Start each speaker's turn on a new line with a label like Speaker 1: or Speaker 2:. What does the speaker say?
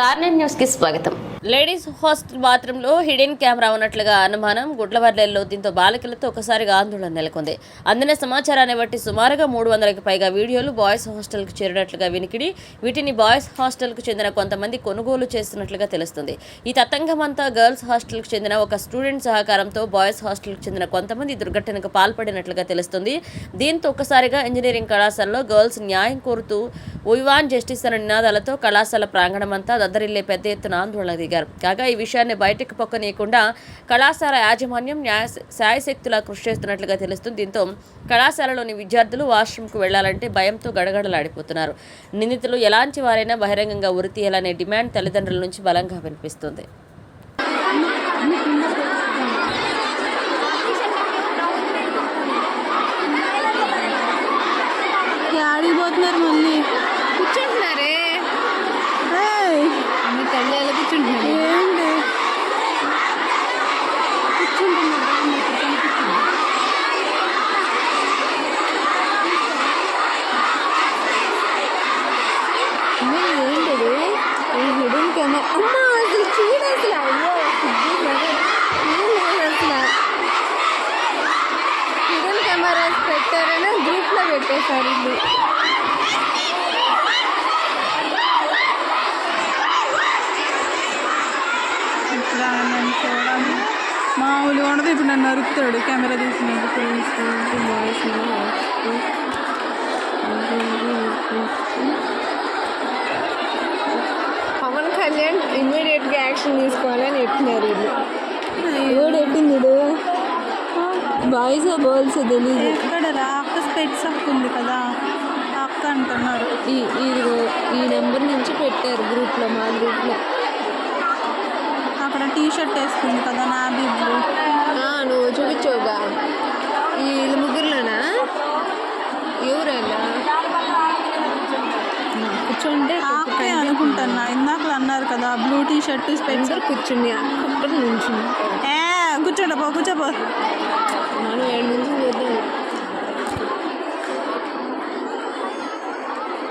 Speaker 1: Star న్యూస్కి స్వాగతం.
Speaker 2: Ladies hostel బాత్రూంలో హిడెన్ కెమెరా ఉన్నట్లుగా అనుమానం గుడ్లవర్లెల్లో దీంతో బాలికలతో ఒకసారిగా ఆందోళన నెలకొంది. అందిన సమాచారాన్ని బట్టి సుమారుగా మూడు వందలకు పైగా వీడియోలు బాయ్స్ హాస్టల్కు చేరినట్లుగా వినికిడి వీటిని బాయ్స్ హాస్టల్కు చెందిన కొంతమంది కొనుగోలు చేస్తున్నట్లుగా తెలుస్తుంది. ఈ తతంగం అంతా గర్ల్స్ హాస్టల్కు చెందిన ఒక స్టూడెంట్ సహకారంతో బాయ్స్ హాస్టల్కు చెందిన కొంతమంది దుర్ఘటనకు పాల్పడినట్లుగా తెలుస్తుంది. దీంతో ఒక్కసారిగా ఇంజనీరింగ్ కళాశాలలో గర్ల్స్ న్యాయం కోరుతూ ఉయ్వాన్ జస్టిస్ అనే నినాదాలతో కళాశాల ప్రాంగణమంతా దద్దరిల్లే పెద్ద ఎత్తున ఆందోళన దిగారు. కాగా ఈ విషయాన్ని బయటకు పొక్కనీయకుండా కళాశాల యాజమాన్యం న్యాయ శాయశక్తుల కృషి చేస్తున్నట్లుగా తెలుస్తుంది. దీంతో కళాశాలలోని విద్యార్థులు వాష్రూమ్కు వెళ్ళాలంటే భయంతో గడగడలాడిపోతున్నారు. నిందితులు ఎలాంటి వారైనా బహిరంగంగా ఉరి తీయాలనే డిమాండ్ తల్లిదండ్రుల నుంచి బలంగా వినిపిస్తుంది.
Speaker 3: ఆడిపోతున్నారు మళ్ళీ.
Speaker 4: హిడెన్ కెమెరా అమ్మా. అసలు చూడు అసలు హిడెన్ కెమెరాస్ పెట్టారని గ్రూప్లో పెట్టేశారు ఇల్లు.
Speaker 3: ఇప్పుడు నన్ను చూడాలి మామూలుగా ఉండదు ఇప్పుడు నన్ను నరుకుతాడు కెమెరా తీసినందుకు
Speaker 4: కళ్యాణ్ ఇమ్మీడియట్గా యాక్షన్ తీసుకోవాలని ఎట్టినారు వీళ్ళు. ఎవడు ఎట్టింది ఇది బాయ్స్ గర్ల్స్ తెలీదు.
Speaker 3: ఎక్కడ రా? అక్క స్పెట్స్ అక్క ఉంది కదా. అక్క అంటున్నారు.
Speaker 4: ఈ ఇదిగో ఈ నెంబర్ నుంచి పెట్టారు గ్రూప్లో మా గ్రూప్లో.
Speaker 3: అక్కడ టీ షర్ట్ వేసుకుంది కదా నా
Speaker 4: కూర్చోంటే
Speaker 3: ఆ అక్కే అనుకుంటున్నా. ఇందాక అన్నారు కదా బ్లూ టీ షర్ట్ స్పెట్స్
Speaker 4: అందరు కూర్చుని అక్కడ
Speaker 3: ఏ కూర్చోడపో కూర్చోపో.
Speaker 4: మనం ఏడు నుంచి